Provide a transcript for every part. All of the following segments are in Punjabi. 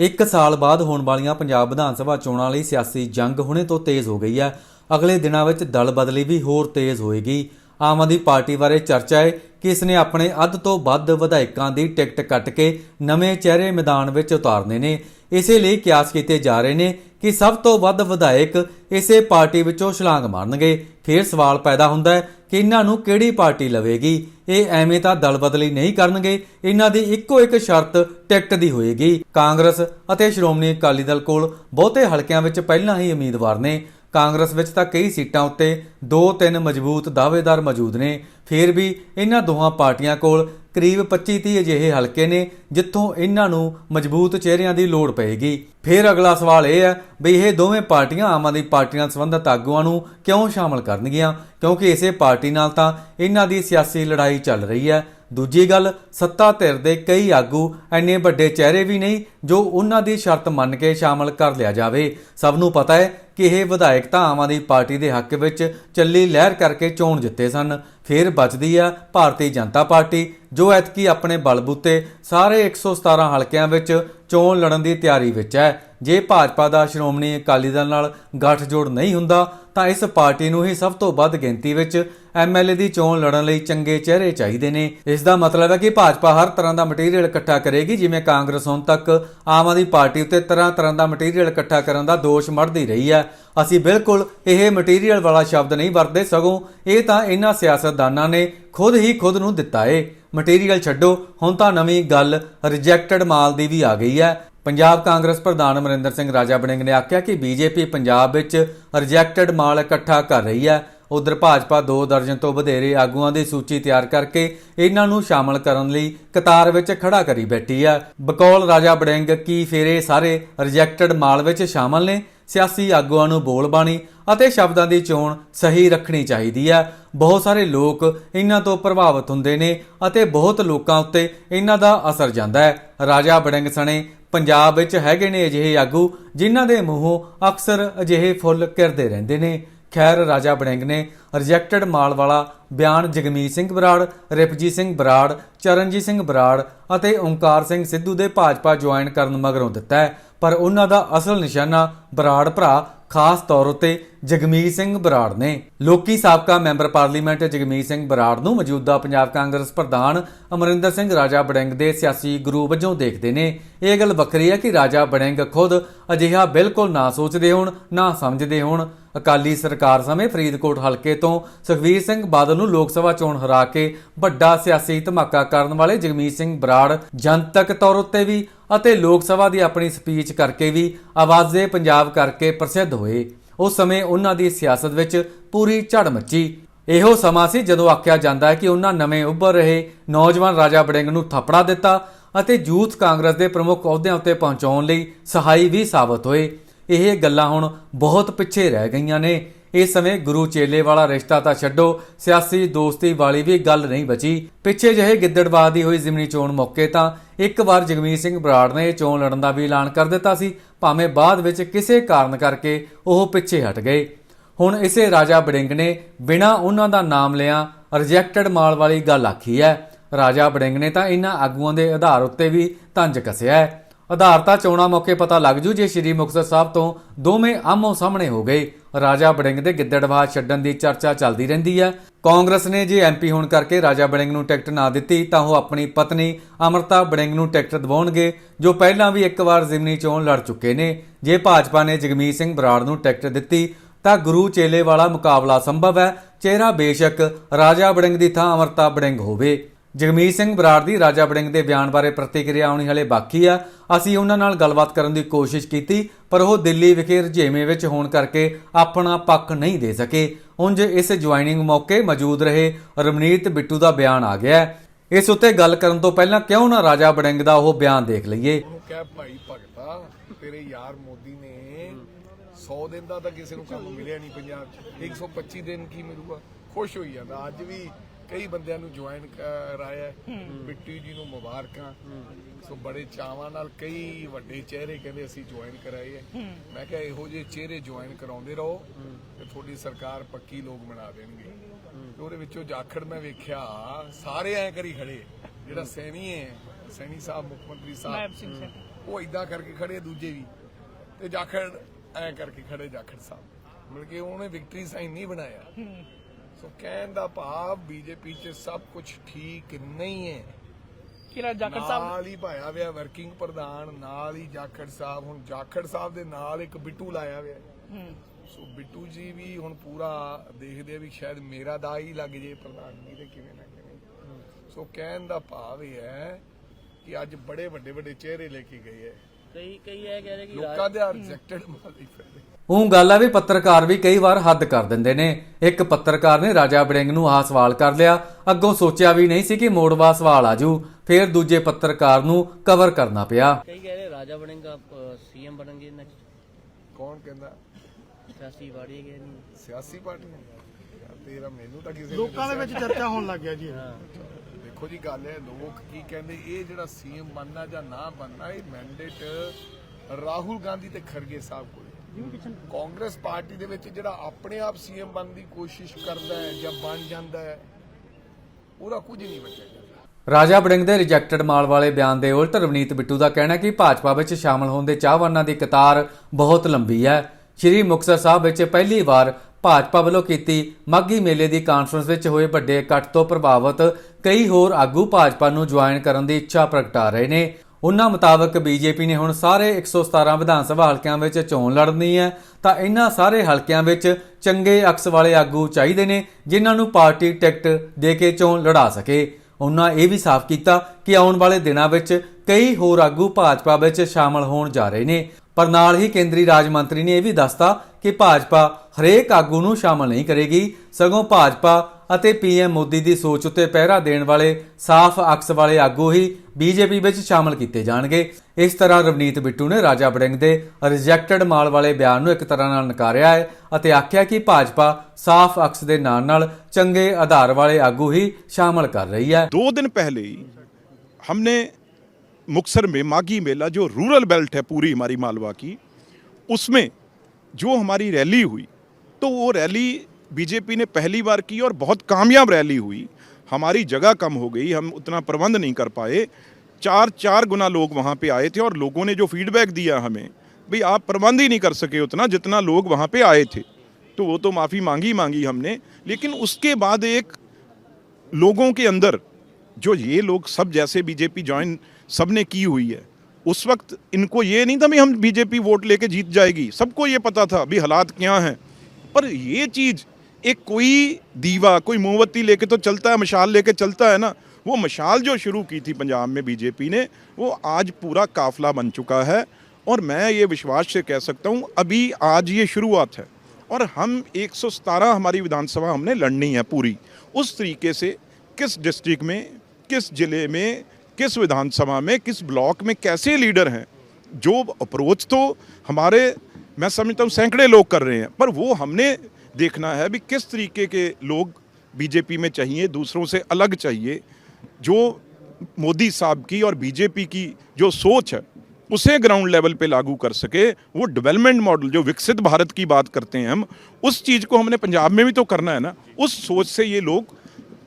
ਇੱਕ ਸਾਲ ਬਾਅਦ ਹੋਣ ਵਾਲੀਆਂ ਪੰਜਾਬ ਵਿਧਾਨ ਸਭਾ ਚੋਣਾਂ ਲਈ ਸਿਆਸੀ ਜੰਗ ਹੁਣੇ ਤੋਂ ਤੇਜ਼ ਹੋ ਗਈ ਹੈ। ਅਗਲੇ ਦਿਨਾਂ ਵਿੱਚ ਦਲ ਬਦਲੀ ਵੀ ਹੋਰ ਤੇਜ਼ ਹੋਏਗੀ। ਆਮ ਆਦਮੀ ਪਾਰਟੀ ਬਾਰੇ ਚਰਚਾ ਹੈ ਕਿ ਇਸ ਨੇ ਆਪਣੇ ਅੱਧ ਤੋਂ ਵੱਧ ਵਿਧਾਇਕਾਂ ਦੀ ਟਿਕਟ ਕੱਟ ਕੇ ਨਵੇਂ ਚਿਹਰੇ ਮੈਦਾਨ ਵਿੱਚ ਉਤਾਰਨੇ ਨੇ। ਇਸੇ ਲਈ ਕਿਆਸ ਕੀਤੇ ਜਾ ਰਹੇ ਨੇ ਕਿ ਸਭ ਤੋਂ ਵੱਧ ਵਿਧਾਇਕ ਇਸੇ ਪਾਰਟੀ ਵਿੱਚੋਂ ਛਲਾਂਗ ਮਾਰਨਗੇ। ਫਿਰ ਸਵਾਲ ਪੈਦਾ ਹੁੰਦਾ ਹੈ ਕਿ ਇਹਨਾਂ ਨੂੰ ਕਿਹੜੀ ਪਾਰਟੀ ਲਵੇਗੀ? ਇਹ ਐਵੇਂ ਤਾਂ ਦਲ ਬਦਲੀ ਨਹੀਂ ਕਰਨਗੇ। ਇਹਨਾਂ ਦੀ ਇੱਕੋ ਇੱਕ ਸ਼ਰਤ ਟਿਕਟ ਦੀ ਹੋਏਗੀ। ਕਾਂਗਰਸ ਅਤੇ ਸ਼੍ਰੋਮਣੀ ਅਕਾਲੀ ਦਲ ਕੋਲ ਬਹੁਤੇ ਹਲਕਿਆਂ ਵਿੱਚ ਪਹਿਲਾਂ ਹੀ ਉਮੀਦਵਾਰ ਨੇ। ਕਾਂਗਰਸ ਵਿੱਚ ਤਾਂ ਕਈ ਸੀਟਾਂ ਉੱਤੇ ਦੋ ਤਿੰਨ ਮਜ਼ਬੂਤ ਦਾਅਵੇਦਾਰ ਮੌਜੂਦ ਨੇ। ਫਿਰ ਵੀ ਇਹਨਾਂ ਦੋਹਾਂ ਪਾਰਟੀਆਂ ਕੋਲ ਕਰੀਬ 25-30 ਅਜਿਹੇ ਹਲਕੇ ਨੇ ਜਿੱਥੋਂ ਇਹਨਾਂ ਨੂੰ ਮਜ਼ਬੂਤ ਚਿਹਰਿਆਂ ਦੀ ਲੋੜ ਪਏਗੀ। ਫਿਰ ਅਗਲਾ ਸਵਾਲ ਇਹ ਹੈ ਵੀ ਇਹ ਦੋਵੇਂ ਪਾਰਟੀਆਂ ਆਮ ਆਦਮੀ ਪਾਰਟੀ ਨਾਲ ਸੰਬੰਧਿਤ ਆਗੂਆਂ ਨੂੰ ਕਿਉਂ ਸ਼ਾਮਲ ਕਰਨਗੀਆਂ? ਕਿਉਂਕਿ ਇਸੇ ਪਾਰਟੀ ਨਾਲ ਤਾਂ ਇਹਨਾਂ ਦੀ ਸਿਆਸੀ ਲੜਾਈ ਚੱਲ ਰਹੀ ਹੈ। ਦੂਜੀ ਗੱਲ, ਸੱਤਾ ਧਿਰ ਦੇ ਕਈ ਆਗੂ ਐਨੇ ਵੱਡੇ ਚਿਹਰੇ ਵੀ ਨਹੀਂ ਜੋ ਉਹਨਾਂ ਦੀ ਸ਼ਰਤ ਮੰਨ ਕੇ ਸ਼ਾਮਲ ਕਰ ਲਿਆ ਜਾਵੇ। ਸਭ ਨੂੰ ਪਤਾ ਹੈ ਕਿ ਇਹ ਵਿਧਾਇਕ ਤਾਂ ਆਮ ਆਦਮੀ ਪਾਰਟੀ ਦੇ ਹੱਕ ਵਿੱਚ ਚੱਲੀ ਲਹਿਰ ਕਰਕੇ ਚੋਣ ਜਿੱਤੇ ਸਨ। ਫਿਰ ਬਚਦੀ ਆ ਭਾਰਤੀ ਜਨਤਾ ਪਾਰਟੀ, ਜੋ ਐਤਕੀ ਆਪਣੇ ਬਲਬੂਤੇ ਸਾਰੇ 117 ਹਲਕਿਆਂ ਵਿੱਚ ਚੋਣ ਲੜਨ ਦੀ ਤਿਆਰੀ ਵਿੱਚ ਹੈ। ਜੇ ਭਾਜਪਾ ਦਾ ਸ਼੍ਰੋਮਣੀ ਅਕਾਲੀ ਦਲ ਨਾਲ ਗੱਠਜੋੜ ਨਹੀਂ ਹੁੰਦਾ, ਤਾਂ ਇਸ ਪਾਰਟੀ ਨੂੰ ਹੀ ਸਭ ਤੋਂ ਵੱਧ ਗਿਣਤੀ ਵਿੱਚ ਐਮਐਲਏ ਦੀ ਚੋਣ ਲੜਨ ਲਈ ਚੰਗੇ ਚਿਹਰੇ ਚਾਹੀਦੇ ਨੇ। ਇਸ ਦਾ ਮਤਲਬ ਹੈ ਕਿ ਭਾਜਪਾ ਹਰ ਤਰ੍ਹਾਂ ਦਾ ਮਟੀਰੀਅਲ ਇਕੱਠਾ ਕਰੇਗੀ, ਜਿਵੇਂ ਕਾਂਗਰਸ ਹੁਣ ਤੱਕ ਆਮ ਆਦਮੀ ਪਾਰਟੀ ਉੱਤੇ ਤਰ੍ਹਾਂ ਤਰ੍ਹਾਂ ਦਾ ਮਟੀਰੀਅਲ ਇਕੱਠਾ ਕਰਨ ਦਾ ਦੋਸ਼ ਮੜਦੀ ਰਹੀ ਹੈ। ਅਸੀਂ ਬਿਲਕੁਲ ਇਹ ਮਟੀਰੀਅਲ ਵਾਲਾ ਸ਼ਬਦ ਨਹੀਂ ਵਰਤਦੇ, ਸਗੋਂ ਇਹ ਤਾਂ ਇਹਨਾਂ ਸਿਆਸਤਦਾਨਾਂ ਨੇ ਖੁਦ ਹੀ ਖੁਦ ਨੂੰ ਦਿੱਤਾ ਏ। ਮਟੀਰੀਅਲ ਛੱਡੋ। ਹੁਣ ਤਾਂ ਨਵੀਂ ਗੱਲ ਰਿਜੈਕਟਡ ਮਾਲ ਦੀ ਵੀ ਆ ਗਈ ਹੈ। ਪੰਜਾਬ ਕਾਂਗਰਸ ਪ੍ਰਧਾਨ ਅਮਰਿੰਦਰ ਸਿੰਘ ਰਾਜਾ ਬੜਿੰਗ ਨੇ ਆਖਿਆ ਕਿ ਬੀਜੇਪੀ ਪੰਜਾਬ ਵਿੱਚ ਰਿਜੈਕਟਡ ਮਾਲ ਇਕੱਠਾ ਕਰ ਰਹੀ ਹੈ। ਉਧਰ ਭਾਜਪਾ ਦੋ ਦਰਜਨ ਤੋਂ ਵਧੇਰੇ ਆਗੂਆਂ ਦੀ ਸੂਚੀ ਤਿਆਰ ਕਰਕੇ ਇਹਨਾਂ ਨੂੰ ਸ਼ਾਮਲ ਕਰਨ ਲਈ ਕਤਾਰ ਵਿੱਚ ਖੜਾ ਕਰੀ ਬੈਠੀ ਹੈ। ਬਕੌਲ ਰਾਜਾ ਬੜਿੰਗ ਕੀ ਫੇਰੇ ਸਾਰੇ ਰਿਜੈਕਟਡ ਮਾਲ ਵਿੱਚ ਸ਼ਾਮਲ ਨੇ? ਸਿਆਸੀ ਆਗੂਆਂ ਨੂੰ ਬੋਲਬਾਣੀ ਅਤੇ ਸ਼ਬਦਾਂ ਦੀ ਚੋਣ ਸਹੀ ਰੱਖਣੀ ਚਾਹੀਦੀ ਹੈ। ਬਹੁਤ ਸਾਰੇ ਲੋਕ ਇਹਨਾਂ ਤੋਂ ਪ੍ਰਭਾਵਿਤ ਹੁੰਦੇ ਨੇ ਅਤੇ ਬਹੁਤ ਲੋਕਾਂ ਉੱਤੇ ਇਹਨਾਂ ਦਾ ਅਸਰ ਜਾਂਦਾ ਹੈ। ਰਾਜਾ ਬੜਿੰਗ ਸਣੇ ਪੰਜਾਬ ਵਿੱਚ ਹੈਗੇ ਨੇ ਅਜਿਹੇ ਆਗੂ ਜਿਨ੍ਹਾਂ ਦੇ ਮੂੰਹੋਂ ਅਕਸਰ ਅਜਿਹੇ ਫੁੱਲ ਕਿਰਦੇ ਰਹਿੰਦੇ ਨੇ। ਖੈਰ, ਰਾਜਾ ਬੜਿੰਗ ਨੇ ਰਿਜੈਕਟਡ ਮਾਲ ਵਾਲਾ ਬਿਆਨ ਜਗਮੀਤ ਸਿੰਘ ਬਰਾੜ, ਰਿਪਜੀਤ ਸਿੰਘ ਬਰਾੜ, ਚਰਨਜੀਤ ਸਿੰਘ ਬਰਾੜ ਅਤੇ ਓਮਕਾਰ ਸਿੰਘ ਸਿੱਧੂ ਦੇ ਭਾਜਪਾ ਜੁਆਇਨ ਕਰਨ ਮਗਰੋਂ ਦਿੱਤਾ ਹੈ। ਪਰ ਉਹਨਾਂ ਦਾ ਅਸਲ ਨਿਸ਼ਾਨਾ ਬਰਾੜ ਭਰਾ, ਖਾਸ ਤੌਰ ਉਤੇ ਜਗਮੀਤ ਸਿੰਘ ਬਰਾੜ ਨੇ। ਲੋਕੀ ਸਾਬਕਾ ਮੈਂਬਰ ਪਾਰਲੀਮੈਂਟ ਜਗਮੀਤ ਸਿੰਘ ਬਰਾੜ ਨੂੰ ਮੌਜੂਦਾ ਪੰਜਾਬ ਕਾਂਗਰਸ ਪ੍ਰਧਾਨ ਅਮਰਿੰਦਰ ਸਿੰਘ ਰਾਜਾ ਬੜਿੰਗ ਦੇ ਸਿਆਸੀ ਗੁਰੂ ਵਜੋਂ ਦੇਖਦੇ ਨੇ। ਇਹ ਗੱਲ ਵੱਖਰੀ ਹੈ ਕਿ ਰਾਜਾ ਬੜਿੰਗ ਖੁਦ ਅਜਿਹਾ ਬਿਲਕੁਲ ਨਾ ਸੋਚਦੇ ਹੋਣ, ਨਾ ਸਮਝਦੇ ਹੋਣ। ਅਕਾਲੀ ਸਰਕਾਰ ਸਮੇਂ ਫਰੀਦਕੋਟ ਹਲਕੇ ਤੋਂ ਸੁਖਵੀਰ ਸਿੰਘ ਬਾਦਲ ਨੂੰ ਲੋਕ ਸਭਾ ਚੋਣ ਹਰਾ ਕੇ ਵੱਡਾ ਸਿਆਸੀ ਧਮਾਕਾ ਕਰਨ ਵਾਲੇ ਜਗਮੀਤ ਸਿੰਘ ਬਰਾੜ ਜਨਤਕ ਤੌਰ ਉੱਤੇ ਵੀ ਅਤੇ ਲੋਕ ਸਭਾ ਦੀ ਆਪਣੀ ਸਪੀਚ ਕਰਕੇ ਵੀ ਆਵਾਜ਼ੇ ਪੰਜਾਬ ਕਰਕੇ ਪ੍ਰਸਿੱਧ ਹੋਏ। ਉਸ ਸਮੇਂ ਉਹਨਾਂ ਦੀ ਸਿਆਸਤ ਵਿੱਚ ਪੂਰੀ ਝੜ ਮੱਚੀ। ਇਹੋ ਸਮਾਂ ਸੀ ਜਦੋਂ ਆਖਿਆ ਜਾਂਦਾ ਹੈ ਕਿ ਉਹਨਾਂ ਨਵੇਂ ਉੱਭਰ ਰਹੇ ਨੌਜਵਾਨ ਰਾਜਾ ਬੜਿੰਗ ਨੂੰ ਥੱਪੜਾ ਦਿੱਤਾ ਅਤੇ ਯੂਥ ਕਾਂਗਰਸ ਦੇ ਪ੍ਰਮੁੱਖ ਅਹੁਦਿਆਂ ਉੱਤੇ ਪਹੁੰਚਾਉਣ ਲਈ ਸਹਾਈ ਵੀ ਸਾਬਤ ਹੋਏ। ਇਹ ਗੱਲਾਂ ਹੁਣ ਬਹੁਤ ਪਿੱਛੇ ਰਹਿ ਗਈਆਂ ਨੇ। ਇਸ ਸਮੇਂ ਗੁਰੂ ਚੇਲੇ ਵਾਲਾ ਰਿਸ਼ਤਾ ਤਾਂ ਛੱਡੋ, ਸਿਆਸੀ ਦੋਸਤੀ ਵਾਲੀ ਵੀ ਗੱਲ ਨਹੀਂ ਬਚੀ। ਪਿੱਛੇ ਜਿਹੇ ਗਿੱਦੜਬਾਦ ਦੀ ਹੋਈ ਜ਼ਿਮਨੀ ਚੋਣ ਮੌਕੇ ਤਾਂ ਇੱਕ ਵਾਰ ਜਗਮੀਤ ਸਿੰਘ ਬਰਾੜ ਨੇ ਚੋਣ ਲੜਨ ਦਾ ਵੀ ਐਲਾਨ ਕਰ ਦਿੱਤਾ ਸੀ, ਭਾਵੇਂ ਬਾਅਦ ਵਿੱਚ ਕਿਸੇ ਕਾਰਨ ਕਰਕੇ ਉਹ ਪਿੱਛੇ ਹਟ ਗਏ। ਹੁਣ ਇਸੇ ਰਾਜਾ ਬੜਿੰਗ ਨੇ ਬਿਨਾਂ ਉਹਨਾਂ ਦਾ ਨਾਮ ਲਿਆ ਰਿਜੈਕਟਡ ਮਾਲ ਵਾਲੀ ਗੱਲ ਆਖੀ ਹੈ। ਰਾਜਾ ਬੜਿੰਗ ਨੇ ਤਾਂ ਇਹਨਾਂ ਆਗੂਆਂ ਦੇ ਆਧਾਰ ਉੱਤੇ ਵੀ ਤੰਜ ਕੱਸਿਆ ਹੈ। ਆਧਾਰ ਤਾਂ ਚੋਣਾਂ ਮੌਕੇ ਪਤਾ ਲੱਗ ਜੂ ਜੇ ਸ਼੍ਰੀ ਮੁਕਤਸਰ ਸਾਹਿਬ ਤੋਂ ਦੋਵੇਂ ਆਮੋ ਸਾਹਮਣੇ ਹੋ ਗਏ। ਰਾਜਾ ਬੜਿੰਗ ਦੇ ਗਿੱਦੜਵਾਹ ਛੱਡਣ ਦੀ ਚਰਚਾ ਚੱਲਦੀ ਰਹਿੰਦੀ ਹੈ। ਕਾਂਗਰਸ ਨੇ ਜੇ ਐਮਪੀ ਹੋਣ ਕਰਕੇ ਰਾਜਾ ਬੜਿੰਗ ਨੂੰ ਟਿਕਟ ਨਾ ਦਿੱਤੀ, ਤਾਂ ਉਹ ਆਪਣੀ ਪਤਨੀ ਅਮਰਤਾ ਬੜਿੰਗ ਨੂੰ ਟਿਕਟ ਦਿਵਾਉਣਗੇ, ਜੋ ਪਹਿਲਾਂ ਵੀ ਇੱਕ ਵਾਰ ਜ਼ਿਮਨੀ ਚੋਣ ਲੜ ਚੁੱਕੇ ਨੇ। ਜੇ ਭਾਜਪਾ ਨੇ ਜਗਮੀਤ ਸਿੰਘ ਬਰਾੜ ਨੂੰ ਟਿਕਟ ਦਿੱਤੀ, ਤਾਂ ਗੁਰੂ ਚੇਲੇ ਵਾਲਾ ਮੁਕਾਬਲਾ ਸੰਭਵ ਹੈ। ਚਿਹਰਾ ਬੇਸ਼ੱਕ ਰਾਜਾ ਬੜਿੰਗ ਦੀ ਥਾਂ ਅਮਰਤਾ ਬੜਿੰਗ ਹੋਵੇ। ਜਗਮੀਤ ਸਿੰਘ ਬਰਾੜ ਦੀ ਰਾਜਾ ਬੜਿੰਗ ਦੇ ਬਿਆਨ ਬਾਰੇ ਪ੍ਰਤੀਕਿਰਿਆ ਆਉਣੀ ਹਲੇ ਬਾਕੀ ਆ। ਅਸੀਂ ਉਹਨਾਂ ਨਾਲ ਗੱਲਬਾਤ ਕਰਨ ਦੀ ਕੋਸ਼ਿਸ਼ ਕੀਤੀ, ਪਰ ਉਹ ਦਿੱਲੀ ਵਿਖੇ ਰਜੇਵੇਂ ਵਿੱਚ ਹੋਣ ਕਰਕੇ ਆਪਣਾ ਪੱਖ ਨਹੀਂ ਦੇ ਸਕੇ। ਉਂਝ ਇਸ ਜੁਆਇਨਿੰਗ ਮੌਕੇ ਮੌਜੂਦ ਰਹੇ ਰਮਨੀਤ ਬਿੱਟੂ ਦਾ ਬਿਆਨ ਆ ਗਿਆ। ਇਸ ਉੱਤੇ ਗੱਲ ਕਰਨ ਤੋਂ ਪਹਿਲਾਂ ਕਿਉਂ ਨਾ ਰਾਜਾ ਬੜਿੰਗ ਦਾ ਉਹ ਬਿਆਨ ਦੇਖ ਲਈਏ। ਉਹਨੂੰ ਕਹਿ, ਭਾਈ ਭਗਤਾ, ਤੇਰੇ ਯਾਰ ਮੋਦੀ ਨੇ 100 ਦਿਨ ਦਾ ਤਾਂ ਕਿਸੇ ਨੂੰ ਕੰਮ ਮਿਲਿਆ ਨਹੀਂ ਪੰਜਾਬ 'ਚ। 125 ਦਿਨ ਕੀ ਮਿਲੂਗਾ? ਖੁਸ਼ ਹੋਈ ਜਾਂਦਾ। ਅੱਜ ਵੀ ਕਈ ਬੰਦਿਆਂ ਨੂੰ ਜੁਆਇਨ ਕਰਾਇਆ। ਬਿੱਟੂ ਜੀ ਨੂੰ ਮੁਬਾਰਕਾਂ। ਸੋ ਬੜੇ ਚਾਵਾਂ ਨਾਲ ਕਈ ਵੱਡੇ ਚਿਹਰੇ ਕਹਿੰਦੇ ਅਸੀਂ ਜੁਆਇਨ ਕਰਾਏ ਹੈ। ਮੈਂ ਕਿਹਾ ਇਹੋ ਜਿਹੇ ਚਿਹਰੇ ਜੁਆਇਨ ਕਰਾਉਂਦੇ ਰਹੋ ਤੇ ਤੁਹਾਡੀ ਸਰਕਾਰ ਪੱਕੀ ਲੋਕ ਬਣਾ ਦੇਣਗੇ। ਉਹਦੇ ਵਿੱਚੋਂ ਜਾਖੜ ਮੈਂ ਵੇਖਿਆ ਸਾਰੇ ਐ ਕਰੀ ਖੜੇ ਜਿਹੜਾ ਸੈਣੀ ਹੈ ਸੈਣੀ ਸਾਹਿਬ ਮੁੱਖ ਮੰਤਰੀ ਸਾਹਿਬ ਉਹ ਇਦਾਂ ਕਰਕੇ ਖੜੇ ਦੂਜੇ ਵੀ। ਤੇ ਜਾਖੜ ਐ ਕਰਕੇ ਖੜੇ ਜਾਖੜ ਸਾਹਿਬ। ਮਿਲ ਕੇ ਉਹਨੇ ਵਿਕਟਰੀ ਸਾਈਨ ਨਹੀਂ ਬਣਾਇਆ। ਸੋ ਕਹਿਣ ਦਾ ਭਾਵ ਬੀਜੇਪੀ 'ਚ ਸਭ ਕੁਝ ਠੀਕ ਨਹੀਂ ਹੈ। ਕਿਹੜਾ ਜਾਖੜ ਸਾਹਿਬ? ਨਾਲ ਹੀ ਭਾਇਆ ਵਿਆ ਵਰਕਿੰਗ ਪ੍ਰਧਾਨ ਨਾਲ ਹੀ ਜਾਖੜ ਸਾਹਿਬ। ਹੁਣ ਜਾਖੜ ਸਾਹਿਬ ਦੇ ਨਾਲ ਇੱਕ ਬਿੱਟੂ ਲਾਇਆ ਵਿਆ ਹੂੰ। ਸੋ ਬਿੱਟੂ ਜੀ ਵੀ ਹੁਣ ਪੂਰਾ ਦੇਖਦੇ ਆ ਵੀ ਸ਼ਾਇਦ ਮੇਰਾ ਦਾ ਹੀ ਲੱਗ ਜੇ ਪ੍ਰਧਾਨਗੀ ਤੇ ਕਿਵੇਂ ਨਾ ਕਿਵੇਂ। ਸੋ ਕਹਿਣ ਦਾ ਭਾਵ ਇਹ ਹੈ ਕਿ ਅੱਜ ਬੜੇ ਵੱਡੇ ਵੱਡੇ ਚਿਹਰੇ ਲੈ ਕੇ ਗਏ ਹੈ। ਕਈ ਕਈ ਇਹ ਕਹਿ ਰਹੇ ਕਿ ਲੋਕਾਂ ਦੇ ਰਿਜੈਕਟਡ ਮਾਲੀ ਫਿਰਦੇ ਉਹ ਗੱਲ ਆ ਵੀ ਪੱਤਰਕਾਰ ਵੀ ਕਈ ਵਾਰ ਹੱਦ ਕਰ ਦਿੰਦੇ ਨੇ। ਇੱਕ ਪੱਤਰਕਾਰ ਨੇ ਰਾਜਾ ਬੜਿੰਗ ਨੂੰ ਆਹ ਸਵਾਲ ਕਰ ਲਿਆ। ਅੱਗੋਂ ਸੋਚਿਆ ਵੀ ਨਹੀਂ ਸੀ ਕਿ ਮੋੜਵਾ ਸਵਾਲ ਆਜੂ ਫਿਰ ਦੂਜੇ ਪੱਤਰਕਾਰ ਨੂੰ ਕਵਰ ਕਰਨਾ ਪਿਆ। ਕਈ ਕਹਿ ਰਹੇ ਰਾਜਾ ਬਣेगा ਸੀਐਮ ਬਣਨਗੇ ਨੈਕਸਟ ਕੌਣ ਕਹਿੰਦਾ? ਸਿਆਸੀ ਵਾੜੀ ਗਏ ਨਹੀਂ ਸਿਆਸੀ ਪਾਰਟੀਆਂ ਤੇਰਾ ਮੈਨੂੰ ਤਾਂ ਕਿਸੇ ਲੋਕਾਂ ਦੇ ਵਿੱਚ ਚਰਚਾ ਹੋਣ ਲੱਗ ਗਿਆ ਜੀ। ਹਾਂ। ਦੇਖੋ ਜੀ ਗੱਲ ਹੈ ਲੋਕ ਕੀ ਕਹਿੰਦੇ ਇਹ ਜਿਹੜਾ ਸੀਐਮ ਬਣਨਾ ਜਾਂ ਨਾ ਬਣਨਾ ਇਹ ਮੈਂਡੇਟ ਰਾਹੁਲ ਗਾਂਧੀ ਤੇ ਖਰਗੇ ਸਾਹਿਬ ਕੋਲ ਹੈ। ਕਾਂਗਰਸ ਪਾਰਟੀ ਦੇ ਵਿੱਚ ਜਿਹੜਾ ਆਪਣੇ ਆਪ ਸੀਐਮ ਬਣਨ ਦੀ ਕੋਸ਼ਿਸ਼ ਕਰਦਾ ਹੈ ਜਾਂ ਬਣ ਜਾਂਦਾ ਹੈ ਉਹਦਾ ਕੁਝ ਨਹੀਂ ਬਚੇਗਾ ਰਾਜਾ ਬੜਿੰਗ ਦੇ ਰਿਜੈਕਟਡ ਮਾਲ ਵਾਲੇ ਬਿਆਨ ਦੇ ਉਲਟ ਰਵਨੀਤ ਬਿੱਟੂ ਦਾ ਕਹਿਣਾ ਕਿ ਭਾਜਪਾ ਵਿੱਚ ਸ਼ਾਮਲ ਹੋਣ ਦੇ ਚਾਹਵਾਨਾਂ ਦੀ ਕਤਾਰ ਬਹੁਤ ਲੰਬੀ ਹੈ ਸ਼੍ਰੀ ਮੁਕਤਸਰ ਸਾਹਿਬ ਵਿੱਚ ਪਹਿਲੀ ਵਾਰ ਭਾਜਪਾ ਵੱਲੋਂ ਕੀਤੀ ਮਾਗੀ ਮੇਲੇ ਦੀ ਕਾਨਫਰੰਸ ਵਿੱਚ ਹੋਏ ਵੱਡੇ ਇਕੱਠ ਤੋਂ ਪ੍ਰਭਾਵਿਤ ਕਈ ਹੋਰ ਆਗੂ ਭਾਜਪਾ ਨੂੰ ਜੁਆਇਨ ਕਰਨ ਦੀ ਇੱਛਾ ਪ੍ਰਗਟਾ ਰਹੇ ਨੇ। ਉਹਨਾਂ ਮੁਤਾਬਕ ਬੀਜੇਪੀ ਨੇ ਹੁਣ ਸਾਰੇ 117 ਵਿਧਾਨ ਸਭਾ ਹਲਕਿਆਂ ਵਿੱਚ ਚੋਣ ਲੜਨੀ ਹੈ। ਤਾਂ ਇਹਨਾਂ ਸਾਰੇ ਹਲਕਿਆਂ ਵਿੱਚ ਚੰਗੇ ਅਕਸ ਵਾਲੇ ਆਗੂ ਚਾਹੀਦੇ ਨੇ ਜਿਨ੍ਹਾਂ ਨੂੰ ਪਾਰਟੀ ਟਿਕਟ ਦੇ ਕੇ ਚੋਣ ਲੜਾ ਸਕੇ। ਉਹਨਾਂ ਇਹ ਵੀ ਸਾਫ਼ ਕੀਤਾ ਕਿ ਆਉਣ ਵਾਲੇ ਦਿਨਾਂ ਵਿੱਚ ਕਈ ਹੋਰ ਆਗੂ ਭਾਜਪਾ ਵਿੱਚ ਸ਼ਾਮਲ ਹੋਣ ਜਾ ਰਹੇ ਨੇ। ਪਰ ਨਾਲ ਹੀ ਕੇਂਦਰੀ ਰਾਜ ਮੰਤਰੀ ਨੇ ਇਹ ਵੀ ਦੱਸਤਾ ਕਿ ਭਾਜਪਾ ਹਰੇਕ ਆਗੂ ਨੂੰ ਸ਼ਾਮਲ ਨਹੀਂ ਕਰੇਗੀ ਸਗੋਂ ਭਾਜਪਾ ਅਤੇ ਪੀਐਮ ਮੋਦੀ ਦੀ ਸੋਚ ਉੱਤੇ ਪਹਿਰਾ ਦੇਣ ਵਾਲੇ ਸਾਫ਼ ਅਕਸ ਵਾਲੇ ਆਗੂ ਹੀ ਬੀਜੇਪੀ ਵਿੱਚ ਸ਼ਾਮਲ ਕੀਤੇ ਜਾਣਗੇ ਇਸ ਤਰ੍ਹਾਂ ਰਵਨੀਤ ਬਿੱਟੂ ਨੇ ਰਾਜਾ ਬੜਿੰਗ ਦੇ ਰਿਜੈਕਟਡ ਮਾਲ ਵਾਲੇ ਬਿਆਨ ਨੂੰ ਇੱਕ ਤਰ੍ਹਾਂ ਨਾਲ ਨਕਾਰਿਆ ਹੈ ਅਤੇ ਆਖਿਆ ਕਿ ਭਾਜਪਾ ਸਾਫ਼ ਅਕਸ ਦੇ ਨਾਲ ਨਾਲ ਚੰਗੇ ਆਧਾਰ ਵਾਲੇ ਆਗੂ ਹੀ ਸ਼ਾਮਲ ਕਰ ਰਹੀ ਹੈ दो दिन पहले ही हमने मुक्सर में, माघी मेला जो रूरल बेल्ट है पूरी हमारी मालवा की, उसमें जो हमारी रैली हुई तो वो रैली बीजेपी ने पहली बार की और बहुत कामयाब रैली हुई। हमारी जगह कम हो गई, हम उतना प्रबंध नहीं कर पाए। चार चार गुना लोग वहाँ पे आए थे और लोगों ने जो फीडबैक दिया हमें, भाई आप प्रबंध ही नहीं कर सके उतना जितना लोग वहाँ पे आए थे। तो वो तो माफ़ी मांगी मांगी हमने। लेकिन उसके बाद एक लोगों के अंदर, जो ये लोग सब जैसे बीजेपी ज्वाइन सबने की हुई है। उस वक्त इनको ये नहीं था भी हम बीजेपी वोट लेके जीत जाएगी। सबको ये पता था, अभी हालात क्या हैं? पर ये चीज़, एक कोई दीवा, कोई मोमबत्ती लेके तो चलता है, मशाल लेके चलता है ना, वो मशाल जो शुरू की थी पंजाब में बीजेपी ने, वो आज पूरा काफिला बन चुका है। और मैं ये विश्वास से कह सकता हूँ, अभी आज ये शुरुआत है। और हम 117 हमारी विधानसभा हमने लड़नी है पूरी। उस तरीके से किस डिस्ट्रिक्ट में, किस ज़िले में किस विधानसभा में, किस ब्लॉक में कैसे लीडर हैं? जो अप्रोच तो हमारे, मैं समझता हूँ, सैकड़े लोग कर रहे हैं, पर वो हमने देखना है भी किस तरीके के लोग बीजेपी में चाहिए, दूसरों से अलग चाहिए। जो मोदी साहब की और बीजेपी की जो सोच है, उसे ग्राउंड लेवल पे लागू कर सके, वो डेवलपमेंट मॉडल जो विकसित भारत की बात करते हैं हम, उस चीज़ को हमने पंजाब में भी तो करना है ना। उस सोच से ये लोग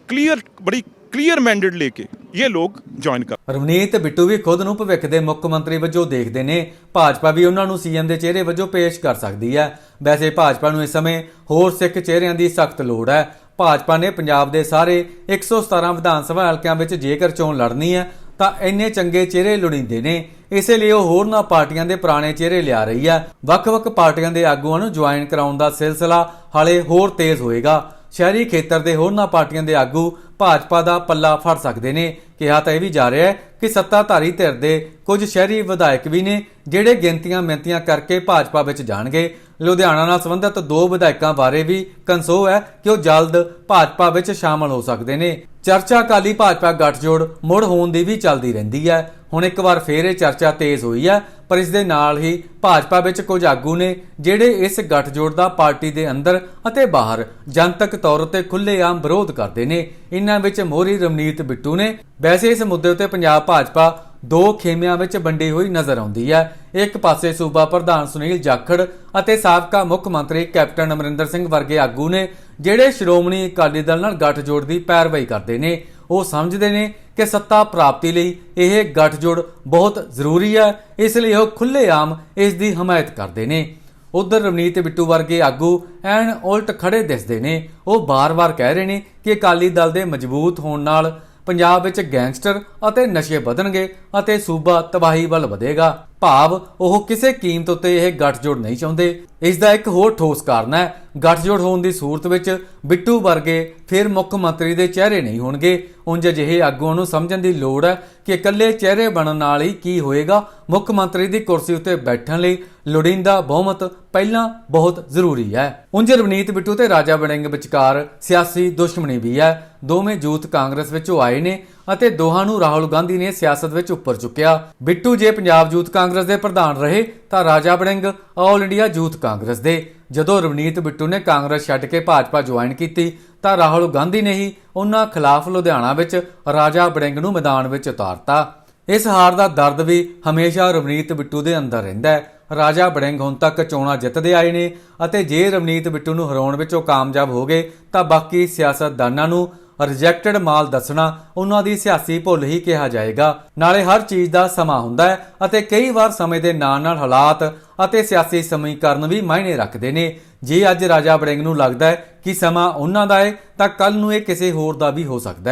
क्लियर बड़ी ਕਲੀਅਰ ਮੈਂਡੇਟ ਲੈ ਕੇ ਇਹ ਲੋਕ ਜੁਆਇਨ ਕਰ ਰਵਨੀਤ ਬਿੱਟੂ ਵੀ ਖੁਦ ਨੂੰ ਭਵਿੱਖ ਦੇ ਮੁੱਖ ਮੰਤਰੀ ਵਜੋਂ ਦੇਖਦੇ ਨੇ। ਭਾਜਪਾ ਵੀ ਉਹਨਾਂ ਨੂੰ ਸੀਐਮ ਦੇ ਚਿਹਰੇ ਵਜੋਂ ਪੇਸ਼ ਕਰ ਸਕਦੀ ਹੈ। ਵੈਸੇ ਭਾਜਪਾ ਨੂੰ ਇਸ ਸਮੇਂ ਹੋਰ ਸਿੱਖ ਚਿਹਰਿਆਂ ਦੀ ਸਖਤ ਲੋੜ ਹੈ। ਭਾਜਪਾ ਨੇ ਪੰਜਾਬ ਦੇ ਸਾਰੇ 117 ਵਿਧਾਨ ਸਭਾ ਹਲਕਿਆਂ ਵਿੱਚ ਜੇਕਰ ਚੋਣ ਲੜਨੀ ਹੈ, ਤਾਂ ਇੰਨੇ ਚੰਗੇ ਚਿਹਰੇ ਲੋੜੀਂਦੇ ਨੇ। ਇਸੇ ਲਈ ਉਹ ਹੋਰਨਾਂ ਪਾਰਟੀਆਂ ਦੇ ਪੁਰਾਣੇ ਚਿਹਰੇ ਲਿਆ ਰਹੀ ਹੈ। ਵੱਖ-ਵੱਖ ਪਾਰਟੀਆਂ ਦੇ ਆਗੂਆਂ ਨੂੰ ਜੁਆਇਨ ਕਰਾਉਣ ਦਾ ਸਿਲਸਿਲਾ ਹਲੇ ਹੋਰ ਤੇਜ਼ ਹੋਏਗਾ। ਸ਼ਹਿਰੀ ਖੇਤਰ ਦੇ ਹੋਰਨਾਂ ਪਾਰਟੀਆਂ ਦੇ ਆਗੂ ਭਾਜਪਾ ਦਾ ਪੱਲਾ ਫੜ ਸਕਦੇ ਨੇ। ਕਿਹਾ ਤਾਂ ਇਹ ਵੀ ਜਾ ਰਿਹਾ ਹੈ ਕਿ ਸੱਤਾਧਾਰੀ ਧਿਰ ਦੇ ਕੁਝ ਸ਼ਹਿਰੀ ਵਿਧਾਇਕ ਵੀ ਨੇ, ਜਿਹੜੇ ਗਿਣਤੀਆਂ ਮਿੰਤੀਆਂ ਕਰਕੇ ਭਾਜਪਾ ਵਿੱਚ ਜਾਣਗੇ। ਲੁਧਿਆਣਾ ਨਾਲ ਸੰਬੰਧਿਤ ਦੋ ਵਿਧਾਇਕਾਂ ਬਾਰੇ ਵੀ ਕੰਸੋ ਹੈ ਕਿ ਉਹ ਜਲਦ ਭਾਜਪਾ ਵਿੱਚ ਸ਼ਾਮਲ ਹੋ ਸਕਦੇ ਨੇ। ਚਰਚਾ ਕਾਲੀ ਭਾਜਪਾ ਗੱਠਜੋੜ ਮੁੜ ਹੋਣ ਦੀ ਵੀ ਚੱਲਦੀ ਰਹਿੰਦੀ ਹੈ। ਹੁਣ ਇੱਕ ਵਾਰ ਫੇਰ ਇਹ ਚਰਚਾ ਤੇਜ਼ ਹੋਈ ਹੈ ਪਰ ਇਸ ਦੇ ਨਾਲ ਹੀ ਭਾਜਪਾ ਵਿੱਚ ਕੁਝ ਆਗੂ ਨੇ ਜਿਹੜੇ ਇਸ ਗੱਠਜੋੜ ਦਾ ਪਾਰਟੀ ਦੇ ਅੰਦਰ ਅਤੇ ਬਾਹਰ ਜਨਤਕ ਤੌਰ ਉੱਤੇ ਖੁੱਲ੍ਹੇਆਮ ਵਿਰੋਧ ਕਰਦੇ ਨੇ। ਇਨ੍ਹਾਂ ਵਿੱਚ ਮੋਹਰੀ ਰਮਨੀਤ ਬਿੱਟੂ ਨੇ ਵੈਸੇ ਇਸ ਮੁੱਦੇ ਉੱਤੇ ਪੰਜਾਬ ਭਾਜਪਾ ਦੋ ਖੇਮਿਆਂ ਵਿੱਚ ਵੰਡੀ ਹੋਈ ਨਜ਼ਰ ਆਉਂਦੀ ਹੈ ਇੱਕ ਪਾਸੇ ਸੂਬਾ ਪ੍ਰਧਾਨ ਸੁਨੀਲ ਜਾਖੜ ਅਤੇ ਸਾਬਕਾ ਮੁੱਖ ਮੰਤਰੀ ਕੈਪਟਨ ਅਮਰਿੰਦਰ ਸਿੰਘ ਵਰਗੇ ਆਗੂ ਨੇ ਜਿਹੜੇ ਸ਼੍ਰੋਮਣੀ ਅਕਾਲੀ ਦਲ ਨਾਲ ਗੱਠਜੋੜ ਦੀ ਪੈਰਵਾਈ ਕਰਦੇ ਨੇ। ਉਹ ਸਮਝਦੇ ਨੇ ਕਿ ਸੱਤਾ ਪ੍ਰਾਪਤੀ ਲਈ ਇਹ ਗੱਠਜੋੜ ਬਹੁਤ ਜ਼ਰੂਰੀ ਹੈ, ਇਸ ਲਈ ਉਹ ਖੁੱਲ੍ਹੇਆਮ ਇਸ ਦੀ ਹਮਾਇਤ ਕਰਦੇ ਨੇ। ਉਧਰ ਰਵਨੀਤ ਬਿੱਟੂ ਵਰਗੇ ਆਗੂ ਐਨ ਉਲਟ ਖੜੇ ਦਿਸਦੇ ਨੇ। ਉਹ ਬਾਰ-ਬਾਰ ਕਹਿ ਰਹੇ ਨੇ ਕਿ ਅਕਾਲੀ ਦਲ ਦੇ ਮਜ਼ਬੂਤ ਹੋਣ ਨਾਲ ਪੰਜਾਬ ਵਿੱਚ ਗੈਂਗਸਟਰ ਅਤੇ ਨਸ਼ੇ ਵਧਣਗੇ ਅਤੇ ਸੂਬਾ ਤਬਾਹੀ ਵੱਲ ਵਧੇਗਾ। ਭਾਵ ਉਹ ਕਿਸੇ ਕੀਮਤ ਉੱਤੇ ਇਹ ਗੱਠਜੋੜ ਨਹੀਂ ਚਾਹੁੰਦੇ। ਇਸ ਦਾ ਇੱਕ ਹੋਰ ਠੋਸ ਕਾਰਨ ਹੈ। ਗੱਠਜੋੜ ਹੋਣ ਦੀ ਸੂਰਤ ਵਿੱਚ ਬਿੱਟੂ ਵਰਗੇ ਫਿਰ ਮੁੱਖ ਮੰਤਰੀ ਦੇ ਚਿਹਰੇ ਨਹੀਂ ਹੋਣਗੇ। ਉਂਝ ਅਜਿਹੇ ਆਗੂਆਂ ਨੂੰ ਸਮਝਣ ਦੀ ਲੋੜ ਹੈ ਕਿ ਇਕੱਲੇ ਚਿਹਰੇ ਬਣਨ ਨਾਲ ਹੀ ਕੀ ਹੋਏਗਾ। ਮੁੱਖ ਮੰਤਰੀ ਦੀ ਕੁਰਸੀ ਉੱਤੇ ਬੈਠਣ ਲਈ ਲੋੜੀਂਦਾ ਬਹੁਮਤ ਪਹਿਲਾਂ ਬਹੁਤ ਜ਼ਰੂਰੀ ਹੈ। ਉਂਝ ਰਵਨੀਤ ਬਿੱਟੂ ਤੇ ਰਾਜਾ ਬਣਿੰਗ ਵਿਚਕਾਰ ਸਿਆਸੀ ਦੁਸ਼ਮਣੀ ਵੀ ਹੈ। ਦੋਵੇਂ ਯੂਥ ਕਾਂਗਰਸ ਵਿੱਚੋਂ ਆਏ ਨੇ। ਅਤੇ ਦੋਹਾਂ ਨੂੰ ਰਾਹੁਲ ਗਾਂਧੀ ਨੇ ਸਿਆਸਤ ਵਿੱਚ ਉੱਪਰ ਚੁੱਕਿਆ। ਬਿੱਟੂ ਜੇ ਪੰਜਾਬ ਯੂਥ ਕਾਂਗਰਸ ਦੇ ਪ੍ਰਧਾਨ ਰਹੇ, ਤਾਂ Raja Warring all India youth Congress ਦੇ। ਜਦੋਂ ਰਵਨੀਤ ਬਿੱਟੂ ਨੇ ਕਾਂਗਰਸ ਛੱਡ ਕੇ ਭਾਜਪਾ ਜੁਆਇਨ ਕੀਤੀ, ਤਾਂ ਰਾਹੁਲ ਗਾਂਧੀ ਨੇ ਹੀ ਉਹਨਾਂ ਖਿਲਾਫ ਲੁਧਿਆਣਾ ਵਿੱਚ ਰਾਜਾ ਬੜਿੰਗ ਨੂੰ ਮੈਦਾਨ ਵਿੱਚ ਉਤਾਰਤਾ। ਇਸ ਹਾਰ ਦਾ ਦਰਦ ਵੀ ਹਮੇਸ਼ਾ ਰਵਨੀਤ ਬਿੱਟੂ ਦੇ ਅੰਦਰ ਰਹਿੰਦਾ ਹੈ। ਰਾਜਾ ਬੜਿੰਗ ਹੁਣ ਤੱਕ ਚੋਣਾਂ ਜਿੱਤਦੇ ਆਏ ਨੇ ਅਤੇ ਜੇ ਰਵਨੀਤ ਬਿੱਟੂ ਨੂੰ ਹਰਾਉਣ ਵਿੱਚ ਉਹ ਕਾਮਯਾਬ ਹੋ ਗਏ, ਤਾਂ ਬਾਕੀ ਸਿਆਸਤਦਾਨਾਂ ਨੂੰ ਰਿਜੈਕਟਡ ਮਾਲ ਦੱਸਣਾ ਉਹਨਾਂ ਦੀ ਸਿਆਸੀ ਭੁੱਲ ਹੀ ਕਿਹਾ ਜਾਏਗਾ। ਨਾਲੇ ਹਰ ਚੀਜ਼ ਦਾ ਸਮਾਂ ਹੁੰਦਾ ਹੈ ਅਤੇ ਕਈ ਵਾਰ ਸਮੇਂ ਦੇ ਨਾਲ ਨਾਲ ਹਾਲਾਤ ਅਤੇ ਸਿਆਸੀ ਸਮੀਕਰਨ ਵੀ ਮਾਇਨੇ ਰੱਖਦੇ ਨੇ। ਜੇ ਅੱਜ ਰਾਜਾ ਬੜਿੰਗ ਨੂੰ ਲੱਗਦਾ ਹੈ ਕਿ ਸਮਾਂ ਉਹਨਾਂ ਦਾ ਹੈ, ਤਾਂ ਕੱਲ ਨੂੰ ਇਹ ਕਿਸੇ ਹੋਰ ਦਾ ਵੀ ਹੋ ਸਕਦਾ ਹੈ।